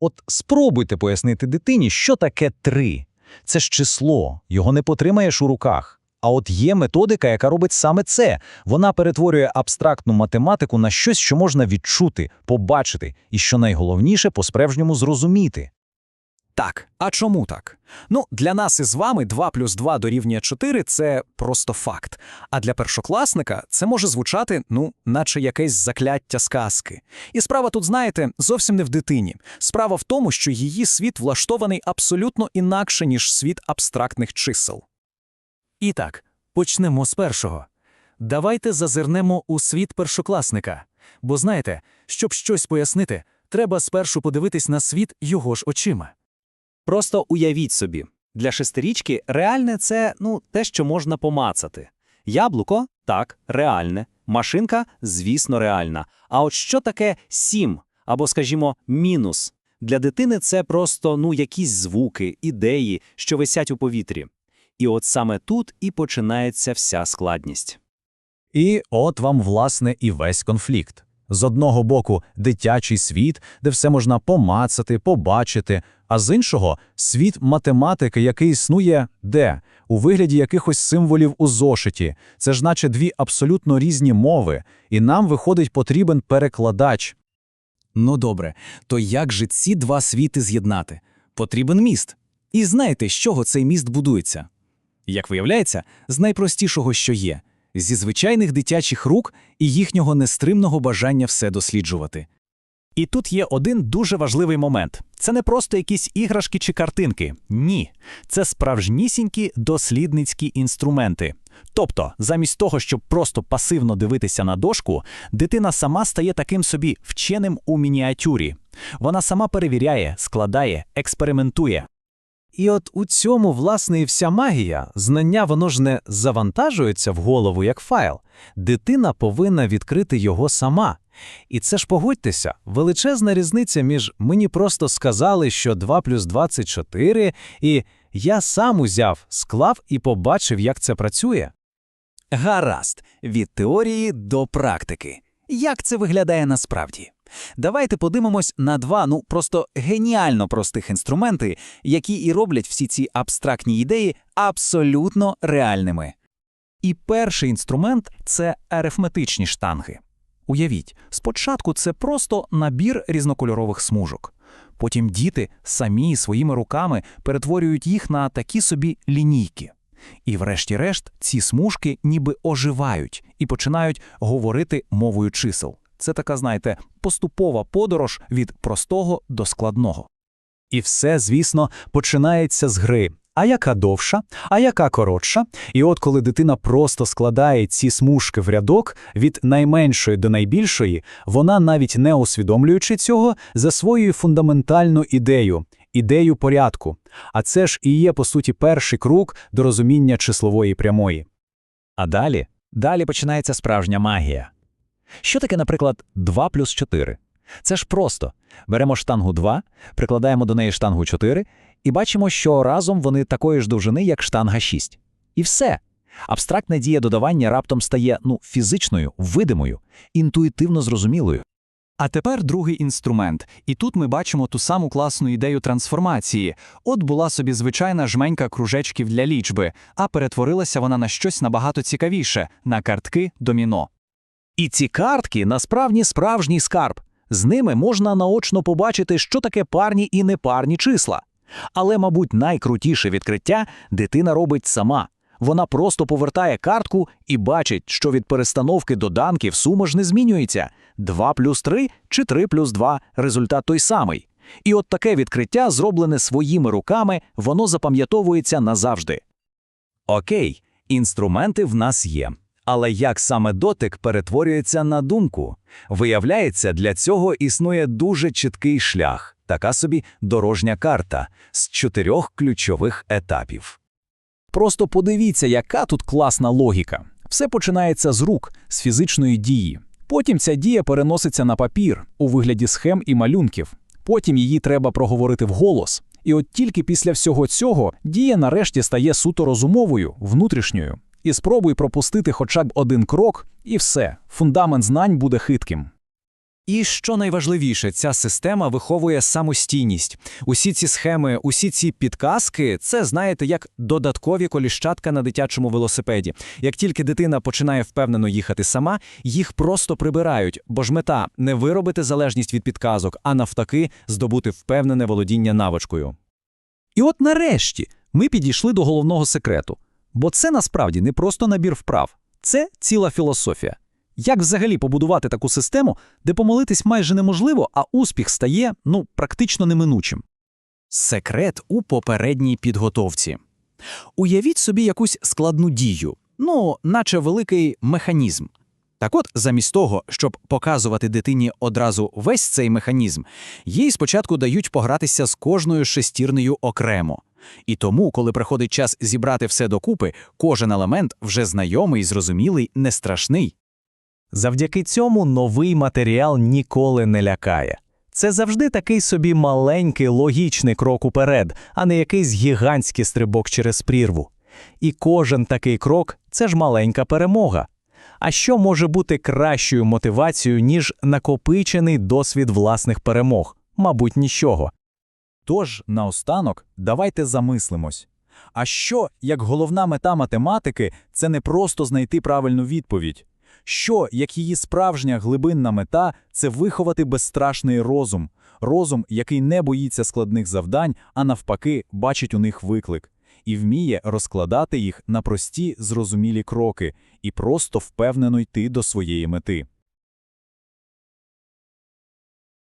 От спробуйте пояснити дитині, що таке три. Це ж число, його не потримаєш у руках. А от є методика, яка робить саме це. Вона перетворює абстрактну математику на щось, що можна відчути, побачити і, що найголовніше, по-справжньому зрозуміти. Так, а чому так? Ну, для нас із вами 2 плюс 2 дорівнює 4 – це просто факт. А для першокласника це може звучати, ну, наче якесь закляття сказки. І справа тут, знаєте, зовсім не в дитині. Справа в тому, що її світ влаштований абсолютно інакше, ніж світ абстрактних чисел. І так, почнемо з першого. Давайте зазирнемо у світ першокласника. Бо знаєте, щоб щось пояснити, треба спершу подивитись на світ його ж очима. Просто уявіть собі, для шестирічки реальне це ну, те, що можна помацати. Яблуко так, реальне. Машинка, звісно, реальна. А от що таке сім або, скажімо, мінус? Для дитини це просто ну, якісь звуки, ідеї, що висять у повітрі. І от саме тут і починається вся складність. І от вам, власне, і весь конфлікт. З одного боку дитячий світ, де все можна помацати, побачити, а з іншого світ математики, який існує де? У вигляді якихось символів у зошиті. Це ж наче дві абсолютно різні мови, і нам, виходить, потрібен перекладач. Ну добре, то як же ці два світи з'єднати? Потрібен міст. І знаєте, з чого цей міст будується? Як виявляється, з найпростішого, що є – зі звичайних дитячих рук і їхнього нестримного бажання все досліджувати. І тут є один дуже важливий момент. Це не просто якісь іграшки чи картинки. Ні. Це справжнісінькі дослідницькі інструменти. Тобто, замість того, щоб просто пасивно дивитися на дошку, дитина сама стає таким собі вченим у мініатюрі. Вона сама перевіряє, складає, експериментує. І от у цьому, власне, і вся магія. Знання воно ж не завантажується в голову як файл. Дитина повинна відкрити його сама. І це ж погодьтеся, величезна різниця між мені просто сказали, що 2 плюс 24, і я сам узяв, склав і побачив, як це працює. Гаразд, від теорії до практики. Як це виглядає насправді? Давайте подивимось на два, ну просто геніально простих інструменти, які і роблять всі ці абстрактні ідеї абсолютно реальними. І перший інструмент це арифметичні штанги. Уявіть, спочатку це просто набір різнокольорових смужок. Потім діти самі своїми руками перетворюють їх на такі собі лінійки. І врешті-решт ці смужки ніби оживають і починають говорити мовою чисел. Це така, знаєте, поступова подорож від простого до складного. І все, звісно, починається з гри. А яка довша, а яка коротша. І от коли дитина просто складає ці смужки в рядок від найменшої до найбільшої, вона, навіть не усвідомлюючи цього, засвоює фундаментальну ідею ідею порядку. А це ж і є, по суті, перший крок до розуміння числової прямої. А далі? Далі починається справжня магія. Що таке, наприклад, 2 плюс 4? Це ж просто. Беремо штангу 2, прикладаємо до неї штангу 4 і бачимо, що разом вони такої ж довжини, як штанга 6. І все. Абстрактна дія додавання раптом стає ну, фізичною, видимою, інтуїтивно зрозумілою. А тепер другий інструмент. І тут ми бачимо ту саму класну ідею трансформації. От була собі звичайна жменька кружечків для лічби, а перетворилася вона на щось набагато цікавіше на картки доміно. І ці картки насправді справжній скарб. З ними можна наочно побачити, що таке парні і непарні числа. Але, мабуть, найкрутіше відкриття дитина робить сама. Вона просто повертає картку і бачить, що від перестановки доданків сума ж не змінюється. 2 плюс 3 чи 3 плюс 2 – результат той самий. І от таке відкриття, зроблене своїми руками, воно запам'ятовується назавжди. Окей, інструменти в нас є. Але як саме дотик перетворюється на думку? Виявляється, для цього існує дуже чіткий шлях, така собі дорожня карта з чотирьох ключових етапів. Просто подивіться, яка тут класна логіка. Все починається з рук, з фізичної дії. Потім ця дія переноситься на папір у вигляді схем і малюнків. Потім її треба проговорити вголос. І от тільки після всього цього дія нарешті стає суто розумовою, внутрішньою. І спробуй пропустити хоча б один крок, і все, фундамент знань буде хитким. І що найважливіше, ця система виховує самостійність. Усі ці схеми, усі ці підказки це, знаєте, як додаткові коліщатка на дитячому велосипеді. Як тільки дитина починає впевнено їхати сама, їх просто прибирають, бо ж мета не виробити залежність від підказок, а навтаки здобути впевнене володіння навичкою. І от нарешті ми підійшли до головного секрету. Бо це насправді не просто набір вправ, це ціла філософія. Як взагалі побудувати таку систему, де помолитись майже неможливо, а успіх стає, ну, практично неминучим? Секрет у попередній підготовці. Уявіть собі якусь складну дію, ну, наче великий механізм. Так от, замість того, щоб показувати дитині одразу весь цей механізм, їй спочатку дають погратися з кожною шестірнею окремо. І тому, коли приходить час зібрати все докупи, кожен елемент вже знайомий, зрозумілий, не страшний. Завдяки цьому новий матеріал ніколи не лякає. Це завжди такий собі маленький логічний крок уперед, а не якийсь гігантський стрибок через прірву. І кожен такий крок це ж маленька перемога. А що може бути кращою мотивацією, ніж накопичений досвід власних перемог? Мабуть, нічого. Тож, наостанок, давайте замислимось. А що, як головна мета математики, це не просто знайти правильну відповідь? Що, як її справжня глибинна мета це виховати безстрашний розум, розум, який не боїться складних завдань, а навпаки, бачить у них виклик, і вміє розкладати їх на прості зрозумілі кроки і просто впевнено йти до своєї мети.